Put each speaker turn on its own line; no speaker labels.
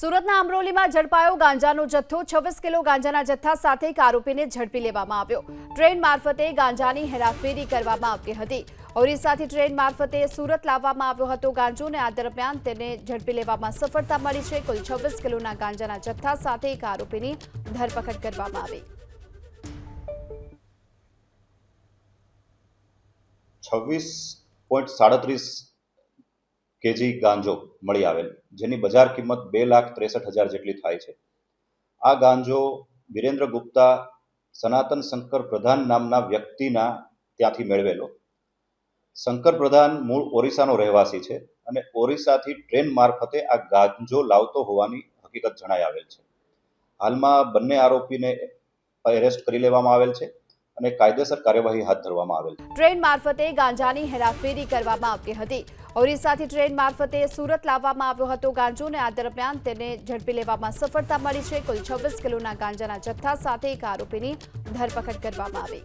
સુરતના અમરોલીમાં ઝડપાયો ગાંજાનો જથ્થો. છવ્વીસ કિલો ગાંજાના જથ્થા સાથે એક આરોપીને ઝડપી લેવામાં આવ્યો. ટ્રેન મારફતે ગાંજાની હેરાફેરી કરવામાં આવતી હતી. ઓરિસ્સાથી ટ્રેન મારફતે સુરત લાવવામાં આવ્યો હતો ગાંજો અને આ દરમિયાન તેને ઝડપી લેવામાં સફળતા મળી છે. કુલ છવ્વીસ કિલોના ગાંજાના જથ્થા સાથે એક આરોપીની ધરપકડ કરવામાં આવી.
છવ્વીસ પોઈન્ટ સાડત્રીસ કેજી ગાંજો મળી આવેલ, જેની બજાર કિંમત બે લાખ ત્રેસઠ હજાર જેટલી થાય છે. આ ગાંજો વિરેન્દ્ર ગુપ્તા સનાતન શંકર પ્રધાન નામના વ્યક્તિના ત્યાંથી મેળવેલો. શંકર પ્રધાન મૂળ ઓરિસ્સાનો રહેવાસી છે અને ઓરિસ્સાથી ટ્રેન મારફતે આ ગાંજો લાવતો હોવાની હકીકત જણાઈ આવેલ છે. હાલમાં બંને આરોપીને એરેસ્ટ કરી લેવામાં આવેલ છે અને કાયદેસર કાર્યવાહી હાથ ધરવામાં આવેલ
ટ્રેન મારફતે ગાંજાની હેરાફેરી કરવામાં આવતી હતી. ઓરિસ્સાથી ટ્રેન મારફતે સુરત લાવવામાં આવ્યો હતો ગાંજો અને આ દરમિયાન તેને ઝડપી લેવામાં સફળતા મળી છે. કુલ છવ્વીસ કિલોના ગાંજાના જથ્થા સાથે એક આરોપીની ધરપકડ કરવામાં આવી.